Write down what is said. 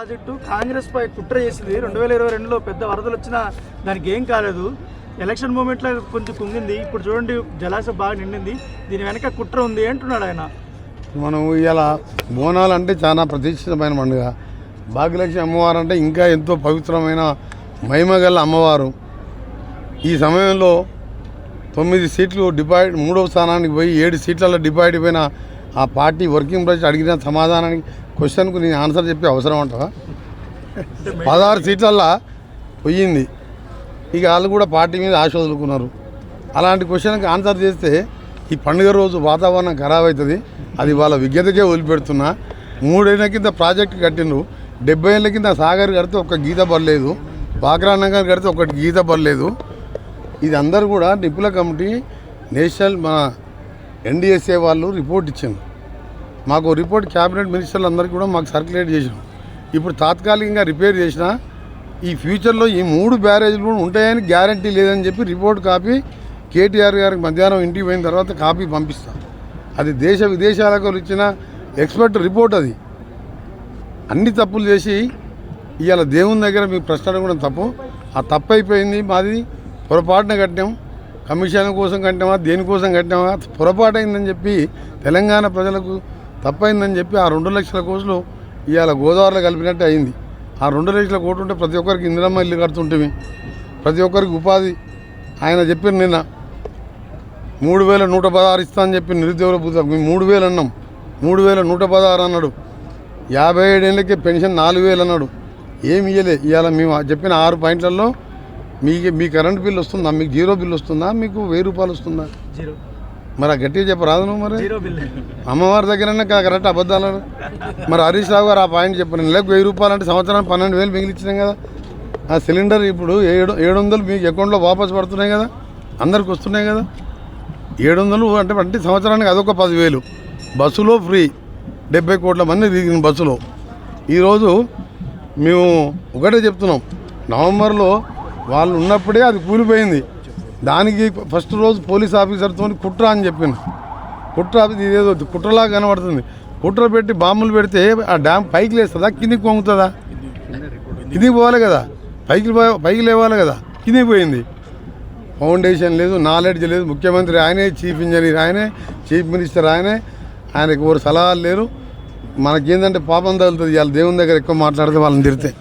Project Congress పై కుట్ర చేసింది. రెండు వేల ఇరవై రెండులో పెద్ద వరదలు వచ్చినా దానికి ఏం కాలేదు. ఎలక్షన్ మూమెంట్లో కొంచెం కుంగింది. ఇప్పుడు చూడండి జలాశయం బాగా నిండింది. దీని వెనక కుట్ర ఉంది అంటున్నాడు ఆయన. మనం ఇలా బోనాలు అంటే చాలా ప్రతిష్ఠితమైన పండుగ. భాగ్యలక్ష్మి అమ్మవారు అంటే ఇంకా ఎంతో పవిత్రమైన మహిమగల అమ్మవారు. ఈ సమయంలో తొమ్మిది సీట్లు డిపాయిడ్ మూడవ స్థానానికి పోయి ఏడు సీట్లలో డిపాయిడ్ అయిపోయిన ఆ పార్టీ వర్కింగ్ ప్రెసిడెంట్ అడిగిన సమాధానానికి క్వశ్చన్కు నేను ఆన్సర్ చెప్పే అవసరం అంటావా? పదహారు సీట్లల్లో పోయింది. ఇక వాళ్ళు కూడా పార్టీ మీద ఆశ వదులుకున్నారు. అలాంటి క్వశ్చన్కి ఆన్సర్ చేస్తే ఈ పండుగ రోజు వాతావరణం ఖరాబ్ అవుతుంది అది వాళ్ళ విజ్ఞతకే వదిలిపెడుతున్నా. మూడేళ్ళ కింద ప్రాజెక్ట్ కట్టిండ్రు. డెబ్బై ఏళ్ళ కింద సాగర్ కడితే ఒక్క గీత పర్లేదు వాగ్రానగర్ కడితే ఒకటి గీత పడలేదు. ఇది అందరు కూడా నిపుల కమిటీ నేషనల్ మన ఎన్డిఎస్ఏ వాళ్ళు రిపోర్ట్ ఇచ్చింది మాకు రిపోర్ట్ క్యాబినెట్ మినిస్టర్లు అందరికీ కూడా మాకు సర్క్యులేట్ చేసాం ఇప్పుడు తాత్కాలికంగా రిపేర్ చేసిన ఈ ఫ్యూచర్లో ఈ మూడు బ్యారేజ్లు కూడా ఉంటాయని గ్యారంటీ లేదని చెప్పి రిపోర్ట్ కాపీ కేటీఆర్ గారికి మధ్యాహ్నం ఇంటికి పోయిన తర్వాత కాపీ పంపిస్తాం. అది దేశ విదేశాలకు ఇచ్చిన ఎక్స్పర్ట్ రిపోర్ట్ అది. అన్ని తప్పులు చేసి ఇవాళ దేవుని దగ్గర మీ ప్రశ్న కూడా తప్పు. ఆ తప్పు అయిపోయింది మాది. పొరపాటున కట్టాం కమిషన్ కోసం కట్టామా దేనికోసం కట్టామా పొరపాటు అయిందని చెప్పి తెలంగాణ ప్రజలకు తప్పైందని చెప్పి ఆ రెండు లక్షల కోట్లు ఇవాళ గోదావరిలో కలిపినట్టు అయింది. ఆ రెండు లక్షల కోట్లు ఉంటే ప్రతి ఒక్కరికి ఇందిరమ్మ ఇల్లు కడుతుంటే ప్రతి ఒక్కరికి ఉపాధి. ఆయన చెప్పిన నిన్న మూడు వేల నూట పదహారు ఇస్తా అని చెప్పి నిరుద్యోగుల బుద్ధ మేము మూడు వేలు అన్నాం. మూడు వేల నూట పదహారు అన్నాడు. యాభై ఏడేళ్ళకి పెన్షన్ నాలుగు వేలు అన్నాడు. ఏమి ఇయ్యలే. ఇవాళ మేము చెప్పిన ఆరు పాయింట్లలో మీకు మీ కరెంట్ బిల్ వస్తుందా? మీకు జీరో బిల్ వస్తుందా? మీకు వెయ్యి రూపాయలు వస్తుందా? జీరో. మరి ఆ గట్టిగా చెప్పరాదు నువ్వు మరి? అమ్మవారి దగ్గరనే కరెక్ట్ అబద్ధాలు. మరి హరీష్ రావు గారు ఆ పాయింట్ చెప్పారు నెలకు వెయ్యి రూపాయలు అంటే సంవత్సరానికి పన్నెండు వేలు మిగిలిచ్చినాం కదా. ఆ సిలిండర్ ఇప్పుడు ఏడు ఏడు వందలు మీకు అకౌంట్లో వాపస్ పడుతున్నాయి కదా అందరికి వస్తున్నాయి కదా. ఏడు వందలు అంటే అంటే సంవత్సరానికి అదొక పదివేలు. బస్సులో ఫ్రీ. డెబ్బై కోట్ల మంది తిరిగిన బస్సులో. ఈరోజు మేము ఒకటే చెప్తున్నాం. నవంబర్లో వాళ్ళు ఉన్నప్పుడే అది కూలిపోయింది. దానికి ఫస్ట్ రోజు పోలీస్ ఆఫీసర్తో కుట్ర అని చెప్పింది కుట్ర ఇదేదో కుట్రలా కనబడుతుంది. కుట్ర పెట్టి బాంబులు పెడితే ఆ డ్యామ్ పైకి లేస్తుందా? కిందికి పొంగుతుందా కిందికి పోవాలి కదా. పైకి పో- పైకి లేవాలి కదా. కిందికి పోయింది. ఫౌండేషన్ లేదు నాలెడ్జ్ లేదు. ముఖ్యమంత్రి ఆయనే చీఫ్ ఇంజనీర్ ఆయనే చీఫ్ మినిస్టర్ ఆయనే. ఆయనకు ఎవరు సలహాలు లేరు. మనకేందంటే పాపం తగులుతుంది. వాళ్ళ దేవుని దగ్గర ఎక్కువ మాట్లాడితే వాళ్ళని తిరితే